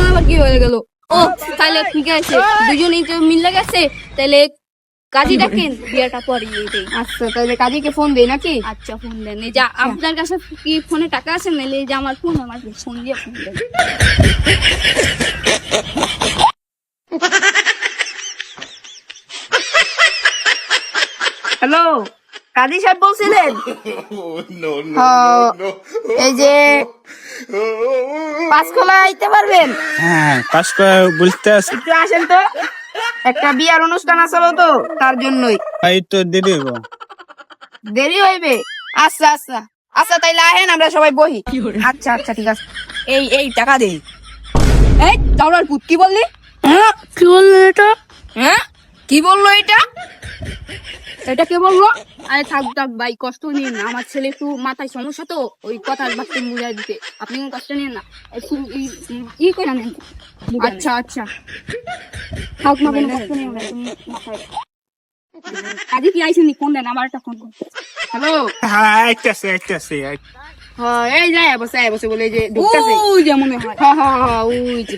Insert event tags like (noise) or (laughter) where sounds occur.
এখন আবার কি হয়ে গেল? ও তাহলে ঠিক আছে দুজনেই তো মিলে গেছে তাহলে কাজী ডাকেন বিয়েটা পরিয়ে দেই আচ্ছা তাহলে কাজীকে ফোন দেই নাকি? আচ্ছা ফোন দেন। এই যা আপনার কাছে কি ফোনে টাকা আছে? নাহলে এই যে আমার ফোন আমার ফোন দিয়ে ফোন দেন। হ্যালো কাজী সাহেব বলছিলেন? (laughs) হ্যাঁ, এই যে পাঁচখোলা আইতে পারবেন? হ্যাঁ বলতে আছে। একটু আসেন তো। একটা বিয়ার অনুষ্ঠান আসলো তো তার জন্যই। এই তো দেরি হইব। দেরি হইবে? আচ্ছা আচ্ছা। আচ্ছা তাইলে আহেন আমরা সবাই বহি। আচ্ছা আচ্ছা ঠিক আছে। এই এই টাকা দেই এই দাওড়ার পুত কি বললি? হ্যাঁ। কি বলল এটা? হ্যাঁ কি বলল এটা? এটা কে বলল আরে থাক থাক ভাই কষ্ট নিন না। আমার ছেলে একটু মাথায় সমস্যা তো ওই কথার বাক্য বুঝাই দিতে। আপনি কোনো কষ্ট নিন না। একটু ই- ই করে নেন। আচ্ছা আচ্ছা। থাক না কোনো কষ্ট নিন না তুমি মাথায়। কাজে কি আইসেন নি? ফোন দেন? আমার একটা ফোন হ্যালো হ্যাঁ আইতাছে আইতাছে হ্যাঁ এই যায় বসে বসে বলে যে ঢুকতেছে। ওই যে মনে হয়। হ্যাঁ হ্যাঁ হ্যাঁ ওই যে।